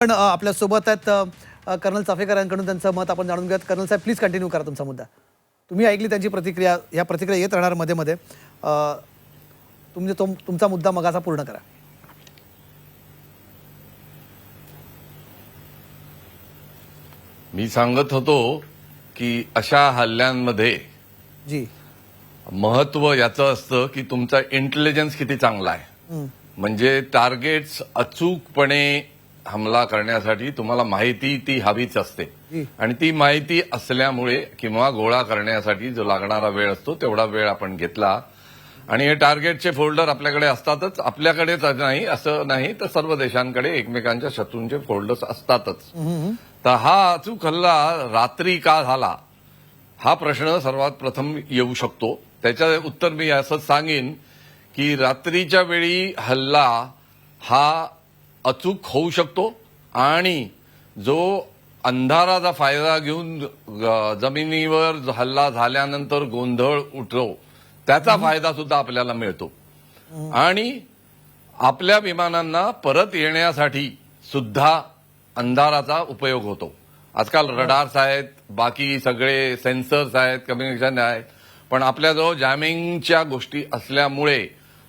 पण आपल्यासोबत आहेत कर्नल चाफेकर यांकडून त्यांचं मत आपण जाणून घेऊयात. कर्नल साहेब प्लीज कंटिन्यू करा तुमचा मुद्दा. तुम्ही ऐकली त्यांची प्रतिक्रिया या प्रतिक्रिया येत राहणार मध्ये मध्ये. अ, तुम्ही तो तुमचा मुद्दा मगाचा पूर्ण करा. मी सांगत होतो की अशा हल्ल्यांमध्ये जी. महत्त्व याचं असतं की तुमचा इंटेलिजन्स किती चांगला आहे. म्हणजे टार्गेट्स अचूकपणे हमला करण्यासाठी तुम्हाला माहिती ती हवीच असते. आणि ती माहिती असल्यामुळे किंवा गोळा करण्यासाठी जो लागणारा वेळ असतो तेवढा वेळ आपण घेतला. आणि हे टार्गेटचे फोल्डर आपल्याकडे असतातच. आपल्याकडेच नाही असं नाही तर सर्व देशांकडे एकमेकांच्या शत्रूंचे फोल्डर्स असतातच. तर हा अचूक हल्ला रात्री का झाला? हा प्रश्न सर्वात प्रथम येऊ शकतो. त्याचं उत्तर मी असंच सांगेन की रात्रीच्या वेळी हल्ला हा अचूक होऊ शकतो आणि जो अंधाराचा फायदा घेऊन जमिनीवर हल्ला झाल्यानंतर गोंधळ उठतो त्याचा फायदा सुद्धा आपल्याला मिळतो. आणि आपल्या विमानांना परत येण्यासाठी सुद्धा अंधाराचा उपयोग होतो. आजकाल रडार्स आहेत बाकी सगळे सेन्सर्स आहेत कम्युनिकेशन आहेत पण आपल्याजवळ जॅमिंगच्या गोष्टी असल्यामुळे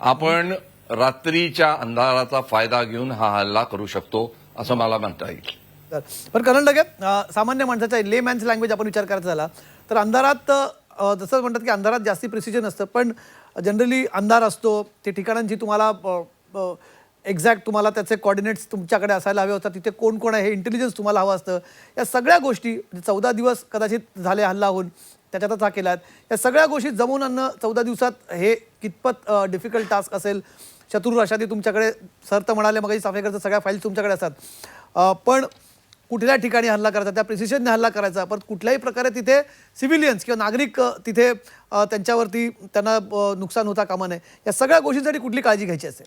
आपण रात्रीच्या अंधाराचा फायदा घेऊन हा हल्ला करू शकतो असं मला म्हणता येईल. पण कारण लगे सामान्य माणसाच्या ले मॅन्स लँग्वेज आपण विचार करायचा झाला तर अंधारात जसं म्हणतात की अंधारात जास्ती प्रिसिजन असतं पण जनरली अंधार असतो ते ठिकाणांची तुम्हाला एक्झॅक्ट तुम्हाला त्याचे कॉर्डिनेट्स तुमच्याकडे असायला हवे होतात तिथे कोण कोण आहे हे इंटेलिजन्स तुम्हाला हवं असतं. या सगळ्या गोष्टी म्हणजे चौदा दिवस कदाचित झाले हल्ला होऊन त्याच्यातच हा केलात या सगळ्या गोष्टी जमवून आणणं चौदा दिवसात हे कितपत डिफिकल्ट टास्क असेल शत्रू राशादी तुमच्याकडे सर तर म्हणाले मग साफेकरचं सगळ्या फाईल्स तुमच्याकडे असतात. पण कुठल्या ठिकाणी हल्ला करायचा त्या प्रिसिशनने हल्ला करायचा पण कुठल्याही प्रकारे तिथे सिव्हिलियन्स किंवा नागरिक तिथे त्यांच्यावरती त्यांना नुकसान होता कामा नये या सगळ्या गोष्टींसाठी कुठली काळजी घ्यायची असेल?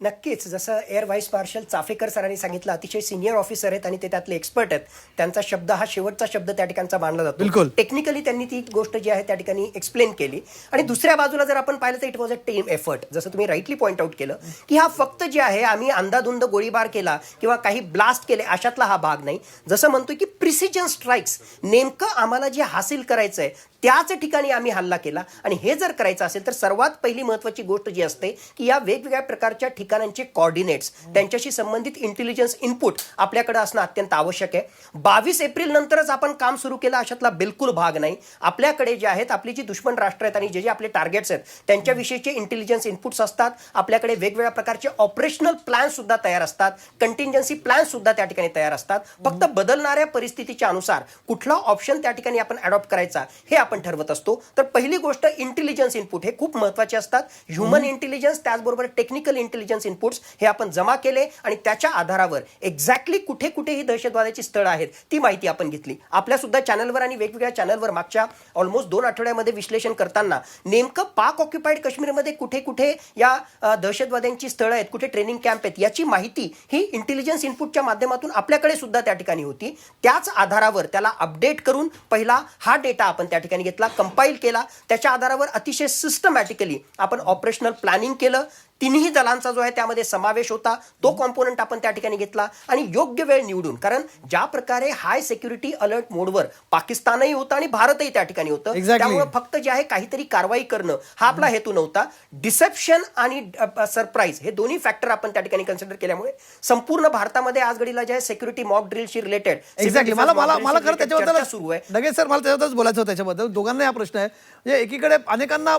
नक्कीच जसं एअर व्हाईस मार्शल चाफेकर सरांनी सांगितलं अतिशय सिनियर ऑफिसर आहेत आणि ते त्यातले एक्सपर्ट आहेत. त्यांचा शब्द हा शेवटचा शब्द त्या ठिकाणचा मानला जातो. बिलकुल. टेक्निकली त्यांनी ती गोष्ट जी आहे त्या ठिकाणी एक्सप्लेन केली. आणि दुसऱ्या बाजूला जर आपण पाहिलं तर it was a team effort जसं तुम्ही राईटली पॉईंट आउट केलं की हा फक्त जे आहे आम्ही अंदाधुंद गोळीबार केला किंवा काही ब्लास्ट केले अशातला हा भाग नाही. जसं म्हणतोय की प्रिसिजन स्ट्राईक्स नेमकं आम्हाला जे हासिल करायचं आहे त्याच ठिकाणी आम्ही हल्ला केला. आणि हे जर करायचं असेल तर सर्वात पहिली महत्वाची गोष्ट जी असते की या वेगवेगळ्या प्रकारच्या ठिकाणांचे कॉर्डिनेट्स त्यांच्याशी संबंधित इंटेलिजन्स इनपुट आपल्याकडे असणं अत्यंत आवश्यक आहे. बावीस एप्रिल नंतरच आपण काम सुरू केलं अशातला बिलकुल भाग नाही. आपल्याकडे जे आहेत आपली जी दुश्मन राष्ट्र आहेत आणि जे जे आपले टार्गेट्स आहेत त्यांच्याविषयीचे इंटेलिजन्स इनपुट्स असतात. आपल्याकडे वेगवेगळ्या प्रकारचे ऑपरेशनल प्लॅन सुद्धा तयार असतात. कंटिंजन्सी प्लॅन सुद्धा त्या ठिकाणी तयार असतात. फक्त बदलणाऱ्या परिस्थितीच्या अनुसार कुठला ऑप्शन त्या ठिकाणी आपण अडॉप्ट करायचा हे आपण ठरवत असतो. तर पहिली गोष्ट इंटेलिजन्स इनपुट हे खूप महत्त्वाचे असतात. ह्युमन इंटेलिजन्स त्याचबरोबर टेक्निकल इंटेलिजन्स इनपुट्स हे आपण जमा केले आणि त्याच्या आधारावर एक्झॅक्टली कुठे कुठे ही दहशतवादाची स्थळं आहेत ती माहिती आपण घेतली. आपल्या सुद्धा चॅनलवर आणि वेगवेगळ्या चॅनलवर मागच्या ऑलमोस्ट दोन आठवड्यामध्ये विश्लेषण करताना नेमकं पाक ऑक्युपाईड काश्मीरमध्ये कुठे कुठे या दहशतवाद्यांची स्थळं आहेत कुठे ट्रेनिंग कॅम्प आहेत याची माहिती ही इंटेलिजन्स इनपुटच्या माध्यमातून आपल्याकडे सुद्धा त्या ठिकाणी होती. त्याच आधारावर त्याला अपडेट करून पहिला हा डेटा आपण त्या ठिकाणी घेतला कंपाईल केला. त्याच्या आधारावर अतिशय सिस्टमॅटिकली आपण ऑपरेशनल प्लॅनिंग केलं. तिन्ही दलांचा जो आहे त्यामध्ये समावेश होता. तो कॉम्पोनंट आपण त्या ठिकाणी घेतला आणि योग्य वेळ निवडून कारण ज्या प्रकारे हाय सिक्युरिटी अलर्ट मोडवर पाकिस्तानही होतं आणि भारतही त्या ठिकाणी होतं. Exactly. त्यामुळे फक्त जे आहे काहीतरी कारवाई करणं हा आपला हेतू नव्हता. डिसेप्शन आणि सरप्राईज हे दोन्ही फॅक्टर आपण त्या ठिकाणी कन्सिडर केल्यामुळे संपूर्ण भारतामध्ये आज घडीला जे आहे सिक्युरिटी मॉक ड्रिलशी रिलेटेड एक्झॅक्टली मला मला मला खरं त्याच्याबद्दल सुरू आहे. लगेच सर मला त्याच्याबद्दलच बोलायचं होतं त्याच्याबद्दल. दोघांना हा प्रश्न आहे. म्हणजे एकीकडे अनेकांना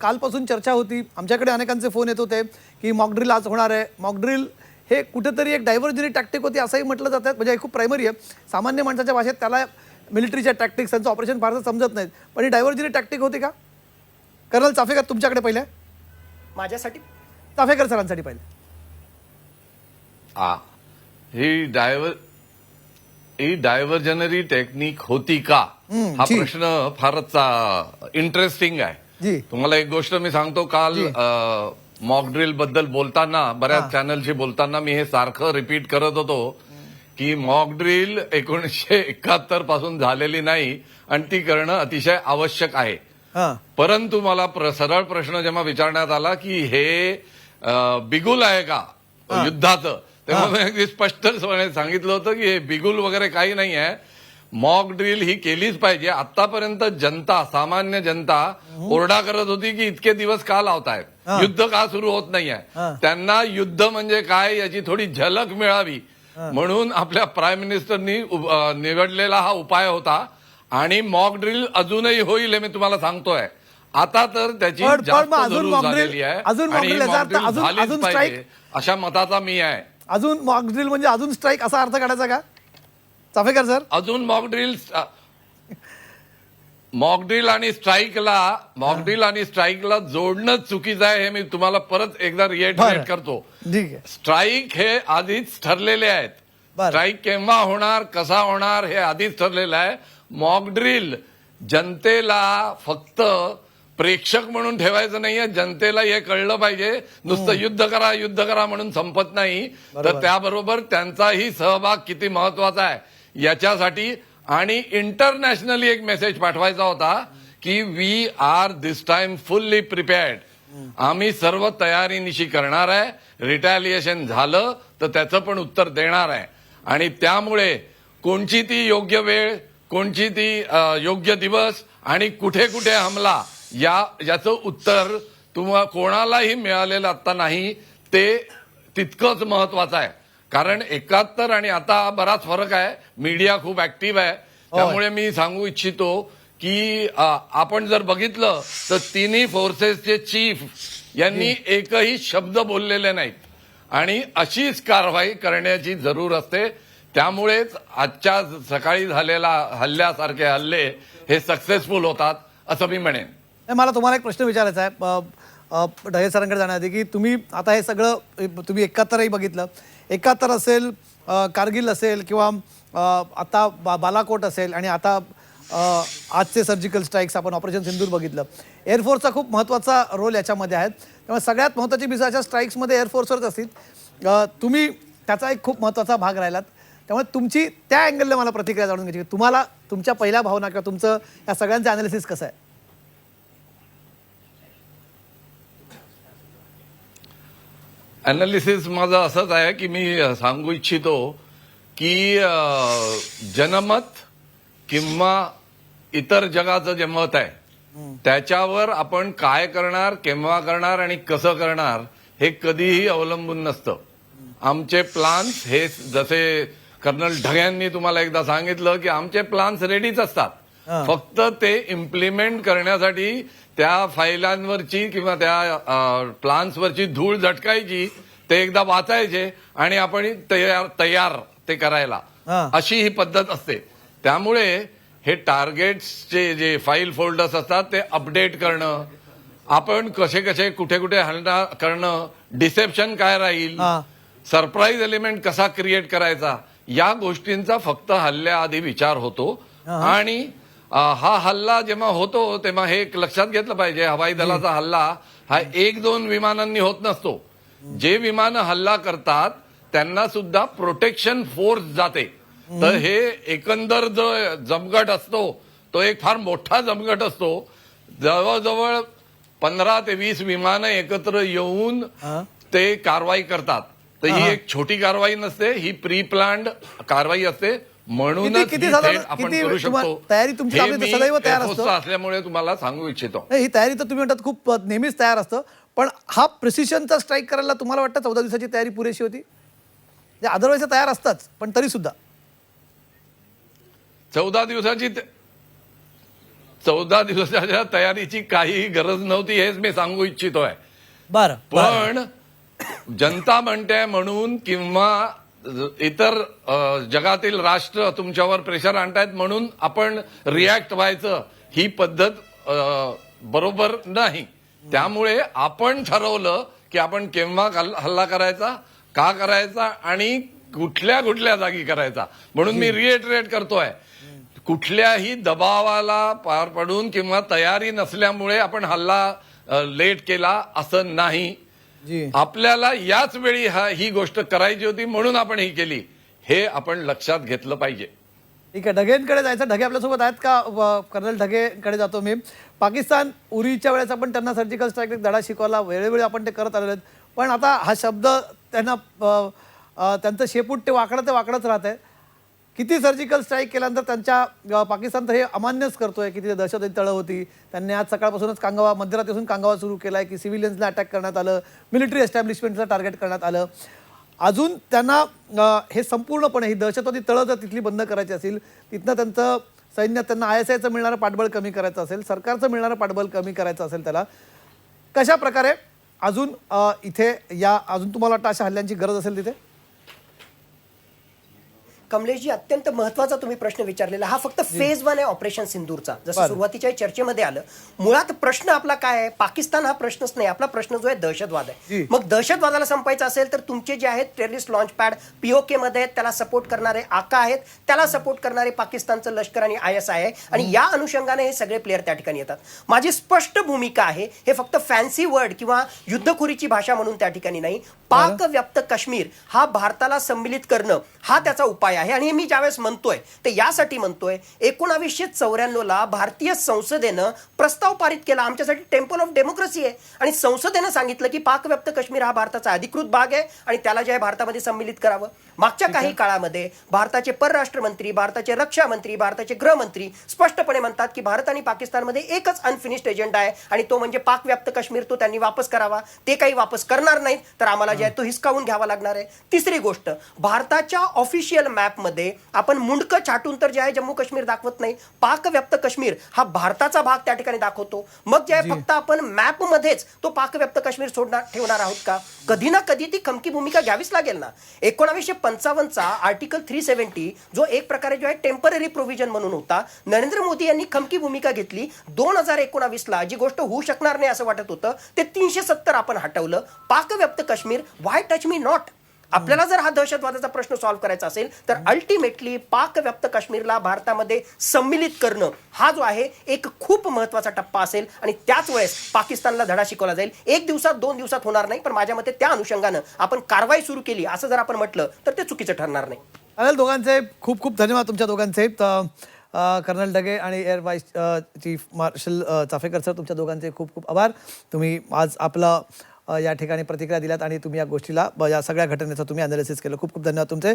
कालपासून चर्चा होती. आमच्याकडे अनेकांचे फोन येत होते की मॉकड्रिल आज होणार आहे. मॉकड्रिल हे कुठेतरी एक डायव्हर्जरी टॅक्टिक होती असंही म्हटलं जातं. म्हणजे हे खूप प्रायमरी आहे. सामान्य माणसाच्या भाषेत त्याला मिलिटरीच्या टॅक्टिक्स त्यांचं ऑपरेशन फारसं समजत नाहीत. पण ही डायव्हर्जरी टॅक्टिक होती का? कर्नल चाफेकर तुमच्याकडे पहिले? माझ्यासाठी? चाफेकर सरांसाठी पहिले. आ ही डायव्हर ही डायव्हर्जनरी टेक्निक होती का? हा. प्रश्न फारच इंटरेस्टिंग आहे. जी. तुम्हाला एक गोष्ट मी सांगतो काल मॉक ड्रिलबद्दल बोलताना बऱ्याच. चॅनलशी बोलताना मी हे सारखं रिपीट करत होतो की मॉक ड्रिल एकोणीसशे एकाहत्तरपासून झालेली नाही आणि ती करणं अतिशय आवश्यक आहे. परंतु मला सरळ प्रश्न जेव्हा विचारण्यात आला की हे बिगुल आहे का? युद्धाचं. तेव्हा मी अगदी स्पष्टपणे सांगितलं होतं की हे बिगुल वगैरे काही नाही आहे. मॉक ड्रिल ही केलीच पाहिजे. आतापर्यंत जनता सामान्य जनता ओरडा करत होती की इतके दिवस का लावतायत? युद्ध का सुरू होत नाहीये. त्यांना युद्ध म्हणजे काय याची थोडी झलक मिळावी. म्हणून आपल्या प्राईम मिनिस्टरनी निवडलेला हा उपाय होता. आणि मॉक ड्रिल अजूनही होईल हे मी तुम्हाला सांगतोय. आता तर त्याची अजून अजून अशा मताचा मी आहे. अजून मॉक ड्रिल म्हणजे अजून स्ट्राईक असा अर्थ काढायचा का? चाफेकर सर. अजून मॉक ड्रिल मॉक ड्रिल आणि स्ट्राईकला मॉक ड्रिल आणि स्ट्राईकला जोडणं चुकीचं आहे हे मी तुम्हाला परत एकदा. रिएटरेट करतो. स्ट्राईक हे आधीच ठरलेले आहेत. स्ट्राईक केव्हा होणार कसा होणार हे आधीच ठरलेलं आहे. मॉक ड्रिल जनतेला फक्त प्रेक्षक म्हणून ठेवायचं नाहीये. जनतेला हे कळलं पाहिजे. नुसतं युद्ध करा युद्ध करा म्हणून संपत नाही. तर बरोबर. त्याबरोबर त्यांचाही सहभाग किती महत्त्वाचा आहे. याच्यासाठी आणि इंटरनॅशनली एक मेसेज पाठवायचा होता की we are this time fully prepared आम्ही सर्व तयारीनिशी करणार आहे. रिटॅलिएशन झालं तर त्याचं पण उत्तर देणार आहे. आणि त्यामुळे कोणची ती योग्य वेळ कोणची ती योग्य दिवस आणि कुठे कुठे हमला या याचं उत्तर तुम्हा कोणालाही मिळालेलं आता नाही ते तितकंच महत्वाचं आहे. कारण एकाहत्तर आणि आता बराच फरक आहे. मीडिया खूप ऍक्टिव्ह आहे. त्यामुळे मी सांगू इच्छितो की आपण जर बघितलं तर तिन्ही फोर्सेसचे चीफ यांनी एकही शब्द बोललेले नाहीत. आणि अशीच कारवाई करण्याची जरूर असते. त्यामुळेच आजच्या सकाळी झालेला हल्ल्यासारखे हल्ले हे सक्सेसफुल होतात असं मी म्हणेन. मला तुम्हाला एक प्रश्न विचारायचा आहे. ढगे सरांकडे जाण्याआधी की तुम्ही आता हे सगळं तुम्ही एकाहत्तरही बघितलं. एकाहत्तर असेल कारगिल असेल किंवा आता बा बालाकोट असेल आणि आता आजचे सर्जिकल स्ट्राईक्स आपण ऑपरेशन सिंदूर बघितलं. एअरफोर्सचा खूप महत्त्वाचा रोल याच्यामध्ये आहे. त्यामुळे सगळ्यात महत्त्वाची बिसाच्या अशा स्ट्राईक्समध्ये एअरफोर्सवरच असतील. तुम्ही त्याचा एक खूप महत्त्वाचा भाग राहिलात. त्यामुळे तुमची त्या अँगलने मला प्रतिक्रिया जाणून घ्यायची तुम्हाला तुमच्या पहिल्या भावना किंवा तुमचं या सगळ्यांचं अनालिसिस कसं आहे? अनालिसिस माझं असंच आहे की मी सांगू इच्छितो की जनमत किंवा इतर जगाचं जे मत आहे त्याच्यावर आपण काय करणार केव्हा करणार आणि कसं करणार हे कधीही अवलंबून नसतं. आमचे प्लान्स हे जसे कर्नल ढग्यांनी तुम्हाला एकदा सांगितलं की आमचे प्लान्स रेडीच असतात. फक्त ते इम्प्लिमेंट करण्यासाठी त्या फाईलांवरची किंवा त्या प्लान्सवरची धूळ झटकायची ते एकदा वाचायचे आणि आपण तयार तयार ते करायला. अशी ही पद्धत असते. त्यामुळे हे टार्गेट्सचे जे फाईल फोल्डर्स असतात ते अपडेट करणं आपण कसे कसे कुठे कुठे हलना करणं डिसेप्शन काय राहील. सरप्राईज एलिमेंट कसा क्रिएट करायचा या गोष्टींचा फक्त हल्ल्याआधी विचार होतो. आणि हा हल्ला जेव्हा होतो तेव्हा हे एक लक्षात घेतलं पाहिजे. हवाई दलाचा हल्ला हा एक दोन विमानांनी होत नसतो. जे विमानं हल्ला करतात त्यांना सुद्धा प्रोटेक्शन फोर्स जाते. तर हे एकंदर जो जमगट असतो तो एक फार मोठा जमगट असतो. जवळजवळ पंधरा ते वीस विमानं एकत्र येऊन. ते कारवाई करतात. तर ही एक छोटी कारवाई नसते ही प्री प्लान्ड कारवाई असते. म्हणूनच किती- साधारण- तुम्हा- तयारी तुमची सदैव तयार असतो. असल्यामुळे तुम्हाला सांगू इच्छितो. नाही ही तयारी तर तुम्ही म्हणतात खूप नेहमीच तयार असतं. पण हा प्रिसिशनचा स्ट्राईक करायला तुम्हाला वाटतं चौदा दिवसाची तयारी पुरेशी होती? अदरवाईज तयार असताच पण तरी सुद्धा चौदा दिवसाची त- चौदा दिवसाच्या तयारीची काही गरज नव्हती हेच मी सांगू इच्छितोय. बरं. पण जनता म्हणते म्हणून किंवा इतर जगातील राष्ट्र तुमच्यावर प्रेशर आणतायत म्हणून आपण रिॲक्ट व्हायचं ही पद्धत बरोबर नाही. त्यामुळे आपण ठरवलं की आपण केव्हा हल्ला करायचा का करायचा आणि कुठल्या कुठल्या जागी करायचा. म्हणून मी रिएटरेट करतोय. कुठल्याही दबावाला पार पडून किंवा तयारी नसल्यामुळे आपण हल्ला लेट केला असं नाही. आपल्याला याच वेळी हा ही गोष्ट करायची होती म्हणून आपण ही केली. हे आपण लक्षात घेतलं पाहिजे. ठीक आहे ढगेंकडे जायचं. ढगे आपल्यासोबत आहेत का? कर्नल ढगेकडे जातो मी. पाकिस्तान उरीच्या वेळेस आपण त्यांना सर्जिकल स्ट्राईक धडा शिकवला. वेळोवेळी आपण ते करत आलेलो आहेत. पण आता हा शब्द त्यांना त्यांचं शेपूट ते वाकडं ते वाकडंच राहत आहे किती सर्जिकल स्ट्राईक केल्यानंतर त्यांच्या पाकिस्तान तर हे अमान्यच करतोय की तिथे दहशतवादी तळं होती. त्यांनी आज सकाळपासूनच कांगावा मध्यरात्रीपासून कांगावा सुरू केला आहे की सिव्हिलियन्सला अटॅक करण्यात आलं मिलिटरी एस्टॅब्लिशमेंटला टार्गेट करण्यात आलं. अजून त्यांना हे संपूर्णपणे ही दहशतवादी तळं जर तिथली बंद करायची असेल तिथनं त्यांचं सैन्य त्यांना आय एस आयचं मिळणारं पाठबळ कमी करायचं असेल सरकारचं मिळणारं पाठबळ कमी करायचं असेल त्याला कशा प्रकारे अजून इथे या अजून तुम्हाला वाटतं अशा हल्ल्यांची गरज असेल तिथे? कमलेशजी अत्यंत महत्त्वाचा तुम्ही प्रश्न विचारलेला. हा फक्त फेज वन आहे ऑपरेशन सिंदूरचा. जसं. सुरुवातीच्या चर्चेमध्ये आलं मुळात प्रश्न आपला काय आहे? पाकिस्तान हा प्रश्नच नाही. आपला प्रश्न जो आहे दहशतवाद. आहे. मग दहशतवादाला संपायचं असेल तर तुमचे जे आहेत टेररिस्ट लॉन्च पॅड पीओके मध्ये आहेत त्याला सपोर्ट करणारे आका आहेत. त्याला सपोर्ट करणारे पाकिस्तानचं लष्कर आणि आय एस आय आहे. आणि या अनुषंगाने हे सगळे प्लेअर त्या ठिकाणी येतात. माझी स्पष्ट भूमिका आहे हे फक्त फॅन्सी वर्ड किंवा युद्धखोरीची भाषा म्हणून त्या ठिकाणी नाही. पाक व्याप्त काश्मीर हा भारताला संमिलित करणं हा त्याचा उपाय आहे आणि हे मी ज्यावेळेस म्हणतोय ते यासाठी म्हणतोय एकोणावीसशे चौऱ्याण्णव ला भारतीय संसदेनं प्रस्ताव पारित केला. आमच्यासाठी टेम्पल ऑफ डेमोक्रेसी आहे. आणि संसदेनं सांगितलं की पाकव्याप्त काश्मीर हा भारताचा अधिकृत भाग आहे आणि त्याला जे आहे भारतामध्ये संमिलित करावं. मागच्या काही काळामध्ये भारताचे परराष्ट्र मंत्री भारताचे रक्षा मंत्री भारताचे गृहमंत्री स्पष्टपणे म्हणतात की भारत आणि पाकिस्तानमध्ये एकच अनफिनिश्ड एजेंडा आहे आणि तो म्हणजे पाकव्याप्त काश्मीर तो त्यांनी वापस करावा. ते काही वापस करणार नाहीत तर आम्हाला जे आहे तो हिसकावून घ्यावा लागणार आहे. तिसरी गोष्ट भारताच्या ऑफिशियल मॅपमध्ये आपण मुंडकं छाटून तर जे आहे जम्मू काश्मीर दाखवत नाही पाकव्याप्त काश्मीर हा भारताचा भाग त्या ठिकाणी दाखवतो. मग जे आहे फक्त आपण मॅपमध्येच तो पाकव्याप्त काश्मीर सोडणार ठेवणार आहोत का? कधी ना कधी ती खमकी भूमिका घ्यावीच लागेल ना. एकोणावीसशे पंचावन्नचा आर्टिकल थ्री सेव्हन्टी जो एक प्रकारे जो आहे टेंपररी प्रोव्हिजन म्हणून होता नरेंद्र मोदी यांनी खमकी भूमिका घेतली. दोन हजार एकोणावीसला जी गोष्ट होऊ शकणार नाही असं वाटत होतं ते तीनशे सत्तर आपण हटवलं. पाकव्याप्त Kashmir why touch me not आपल्याला जर हा दहशतवादाचा प्रश्न सॉल्व्ह करायचा असेल तर अल्टिमेटली पाकव्याप्त काश्मीरला भारतामध्ये सम्मिलित करणं हा जो आहे एक खूप महत्त्वाचा टप्पा असेल. आणि त्याच वेळेस पाकिस्तानला धडा शिकवला जाईल. एक दिवसात दोन दिवसात होणार नाही पण माझ्या मते त्या अनुषंगानं आपण कारवाई सुरू केली असं जर आपण म्हटलं तर ते चुकीचं ठरणार नाही. अनिल दोघांचे खूप खूप धन्यवाद तुमच्या दोघांचे. कर्नल डगे आणि air vice uh, chief marshal Chaphekar sir तुमच्या दोघांचे खूप खूप आभार. तुम्ही आज आपलं या ठिकाणी प्रतिक्रिया दिल्यात आणि तुम्ही या गोष्टीला या सगळ्या घटनेचं तुम्ही अनालिसिस केलं. खूप खूप धन्यवाद तुमचे.